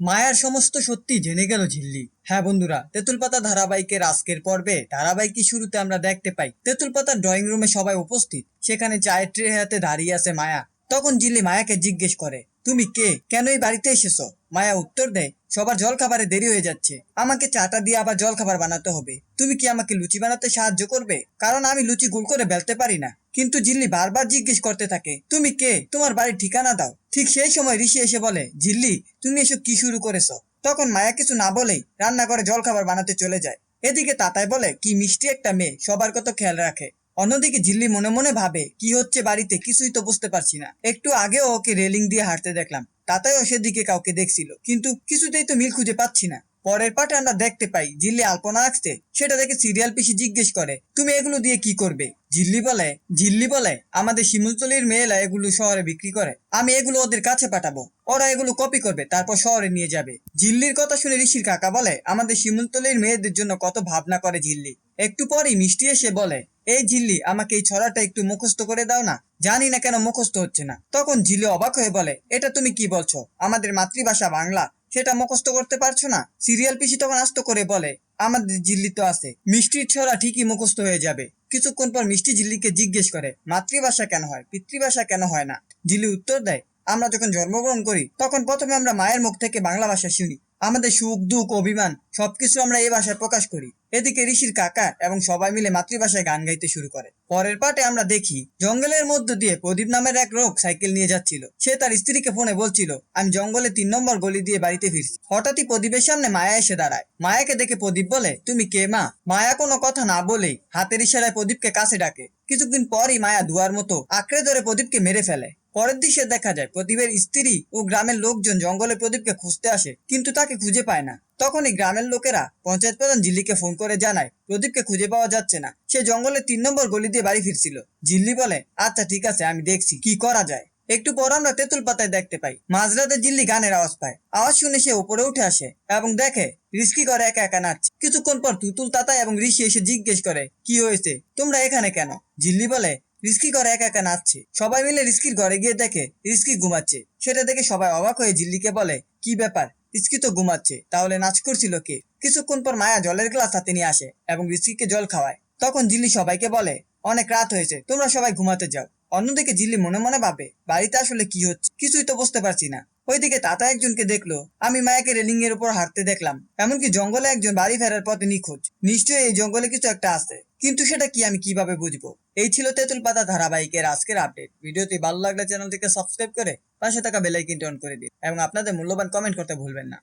মায়ার সমস্ত সত্যি জেনে গেল ঝিল্লি। হ্যাঁ বন্ধুরা তেঁতুল পাতা ধারাবাহিকের আজকের পর্বে ধারাবাহিকের শুরুতে আমরা দেখতে পাই তেঁতুল পাতার ড্রয়িং রুমে সবাই উপস্থিত, সেখানে চায়ের ট্রে হাতে দাঁড়িয়ে আছে মায়া। তখন ঝিল্লি মায়াকে জিজ্ঞেস করে, তুমি কে? কেন এই বাড়িতে এসেছ? মায়া উত্তর দেয় সবার জল খাবারে দেরি হয়ে যাচ্ছে। আমাকে চাটা দিয়ে আবার জল খাবার বানাতে হবে। তুমি কি আমাকে লুচি বানাতে সাহায্য করবে? কারণ আমি লুচি গোল করে বেলতে পারি না। কিন্তু জিল্লি বারবার জিজ্ঞেস করতে থাকে, তুমি কে? তোমার বাড়ির ঠিকানা দাও। ঠিক সেই সময় ঋষি এসে বলে, জিল্লি, তুমি এসব কি শুরু করেছ? তখন মায়া কিছু না বলেই রান্নাঘরে জল খাবার বানাতে চলে যায়। এদিকে তাতাই বলে, কি মিষ্টি একটা মেয়ে, সবার কত খেয়াল রাখে। অন্যদিকে ঝিল্লি মনে মনে ভাবে, কি হচ্ছে বাড়িতে? কিছুই তো বুঝতে পারছি না। একটু আগেও ওকে রেলিং দিয়ে হাঁটতে দেখলাম। তাতাইও সেদিকে কাউকে দেখছিল। কিন্তু কিছুতেই তো মিল খুঁজে পাচ্ছি না। পরের পাটে আমরা দেখতে পাই, জিল্লি আলপনা আঁকছে সেটা দেখে সিরিয়াল পিসি জিজ্ঞেস করে, তুমি এগুলো দিয়ে কি করবে? ঝিল্লি বলে ঝিল্লি বলে, আমাদের শিমুলতলির মেয়েরা এগুলো শহরে বিক্রি করে। আমি এগুলো ওদের কাছে পাঠাবো। ওরা এগুলো কপি করবে, তারপর শহরে নিয়ে যাবে। ঝিল্লির কথা শুনে ঋষির কাকা বলে, আমাদের শিমুলতলির মেয়েদের জন্য কত ভাবনা করে ঝিল্লি একটু পরেই মিষ্টি এসে বলে এই ঝিল্লি আমাকে এই ছড়াটা একটু মুখস্থ করে দাও না। জানি না কেন মুখস্থ হচ্ছে না। তখন ঝিল্লি অবাক হয়ে বলে, এটা তুমি কি বলছো? আমাদের মাতৃভাষা বাংলা। সেটা মুখস্থ করতে পারছ না? সিরিয়াল পিসি তখন আস্ত করে বলে, আমাদের জিল্লি তো আছে। মিষ্টির ছড়া ঠিকই মুখস্থ হয়ে যাবে। কিছুক্ষণ পর মিষ্টি ঝিল্লিকে জিজ্ঞেস করে, মাতৃভাষা কেন হয়? পিতৃভাষা কেন হয় না? জিল্লি উত্তর দেয়, আমরা যখন জন্মগ্রহণ করি, তখন প্রথমে আমরা মায়ের মুখ থেকে বাংলা ভাষা শুনি। আমাদের সুখ, দুঃখ, অভিমান, সবকিছু আমরা এই ভাষায় প্রকাশ করি। এদিকে ঋষির কাকা এবং সবাই মিলে মাতৃভাষায় গান গাইতে শুরু করে। পরের পাটে আমরা দেখি, জঙ্গলের মধ্য দিয়ে প্রদীপ নামের এক লোক সাইকেল নিয়ে যাচ্ছিল। সে তার স্ত্রীকে ফোনে বলছিল, আমি জঙ্গলে তিন নম্বর গলি দিয়ে বাড়িতে ফিরছি। হঠাৎই প্রদীপের সামনে মায়া এসে দাঁড়ায়। মায়াকে দেখে প্রদীপ বলে, তুমি কে মা? মায়া কোনো কথা না বলেই হাতের ইশারায় প্রদীপকে কাছে ডাকে। কিছুদিন পরই মায়া দুয়ার মতো আঁকড়ে ধরে প্রদীপকে মেরে ফেলে। পরের দৃশ্যে দেখা যায় প্রদীপের স্ত্রী ও গ্রামের লোকজন জঙ্গলে প্রদীপকে খুঁজতে আসে, কিন্তু তাকে খুঁজে পায় না। তখনই গ্রামের লোকেরা পঞ্চায়েত প্রধান জিল্লিকে ফোন করে জানায়, প্রদীপকে খুঁজে পাওয়া যাচ্ছে না। সে জঙ্গলের তিন নম্বর গলি দিয়ে বাড়ি ফিরছিল। জিল্লি বলে আচ্ছা ঠিক আছে, আমি দেখছি, কি করা যায়? একটু পর আমরা তেঁতুল পাতায় দেখতে পাই, মাঝরাতে জিল্লি গানের আওয়াজ পায়। আওয়াজ শুনে সে উপরে উঠে আসে এবং দেখে, রিস্কি করে একা একা নাচছে। কিছুক্ষণ পর তুতুল, তাতা এবং ঋষি এসে জিজ্ঞেস করে, কি হয়েছে? তোমরা এখানে কেন? জিল্লি বলে রিস্কি ঘরে একা একা নাচছে। সবাই মিলে রিস্কির ঘরে গিয়ে দেখে, রিস্কি ঘুমাচ্ছে। সেটা দেখে সবাই অবাক হয়ে জিল্লিকে বলে, কি ব্যাপার? রিস্কি তো ঘুমাচ্ছে। তাহলে নাচ করছিল কে? কিছুক্ষণ পর মায়া জলের গ্লাস হাতে নিয়ে আসে এবং রিস্কিকে জল খাওয়ায়। তখন জিল্লি সবাইকে বলে, অনেক রাত হয়েছে, তোমরা সবাই ঘুমাতে যাও। অন্যদিকে জিল্লি মনে মনে ভাবে, বাড়িতে আসলে কি হচ্ছে? কিছুই তো বুঝতে পারছি না। ওইদিকে তাতা একজনকে দেখল। আমি মায়াকে রেলিং এর উপর হাঁটতে দেখলাম। এমনকি জঙ্গলে একজন বাড়ি ফেরার পথে নিখোঁজ। নিশ্চয়ই এই জঙ্গলে কিছু একটা আছে। কিন্তু সেটা কি আমি কীভাবে বুঝব? এই ছিল তেঁতুল পাতা ধারাবাহিকের আজকের আপডেট। ভিডিওটি ভালো লাগলে চ্যানেলটিকে সাবস্ক্রাইব করে পাশে থাকা বেল আইকনটি অন করে দিন। এবং আপনাদের মূল্যবান কমেন্ট করতে ভুলবেন না।